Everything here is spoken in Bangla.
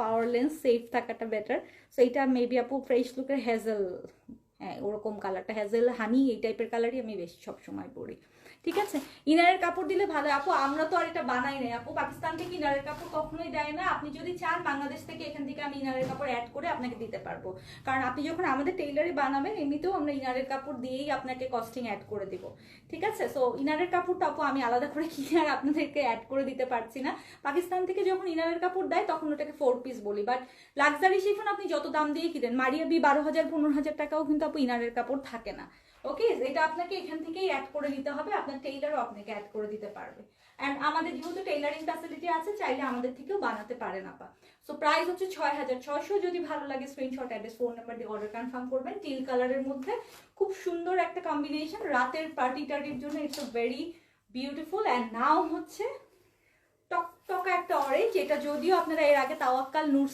পাওয়ারলেন্স সেফ থাকাটা বেটার সো এটা মেবি আপু ফ্রেশ লুকের হ্যাজেল হ্যাঁ ওরকম কালারটা, হ্যাজেল, হানি, এই টাইপের কালারই আমি বেশি সবসময় পরি। ঠিক আছে? ইনারের কাপড় দিলে ভালো। আপু, আমরা তো আর এটা বানাই নাই। আপু, পাকিস্তান থেকে ইনারের কাপড় কখনোই দেয় না। আপনি যদি চান, বাংলাদেশ থেকে এখান থেকে আমি ইনারের কাপড় অ্যাড করে আপনাকে দিতে পারব। কারণ আপনি যখন আমাদের টেইলারে বানাবেন, এমনিতেও আমরা ইনারের কাপড় দিয়েই আপনাকে কস্টিং অ্যাড করে দিব। ঠিক আছে? সো ইনারের কাপড়টা আপু, আমি আলাদা করে কিনে আর আপনাদেরকে অ্যাড করে দিতে পারছি না। পাকিস্তান থেকে যখন ইনারের কাপড় দেয়, তখন ওটাকে ফোর পিস বলি। বাট লাক্সারি শিফন আপনি যত দাম দিয়ে কিনেন, মারিয়া বি বারো হাজার, পনেরো হাজার টাকাও কিন্তু আপু ইনারের কাপড় থাকে না। ওকে এটা আপনাকে এখান থেকেই অ্যাড করে নিতে হবে। আপনার টেইলারও আপনাকে অ্যাড করে দিতে পারবে। অ্যান্ড আমাদের যেহেতু টেইলারিং ফ্যাসিলিটি আছে, চাইলে আমাদের থেকেও বানাতে পারেন আপা। সো প্রাইস হচ্ছে ছয় হাজার ছয়শো। যদি ভালো লাগে স্ক্রিনশট অ্যাড্রেস ফোন নাম্বার দিয়ে অর্ডার কনফার্ম করবেন। টিল কালারের মধ্যে খুব সুন্দর একটা কম্বিনেশন রাতের পার্টি টার্টির জন্য it's very beautiful and now হচ্ছে টকটকা একটা অরেঞ্জ এটা যদিও আপনারা এর আগে তাওয়াক্কাল নূর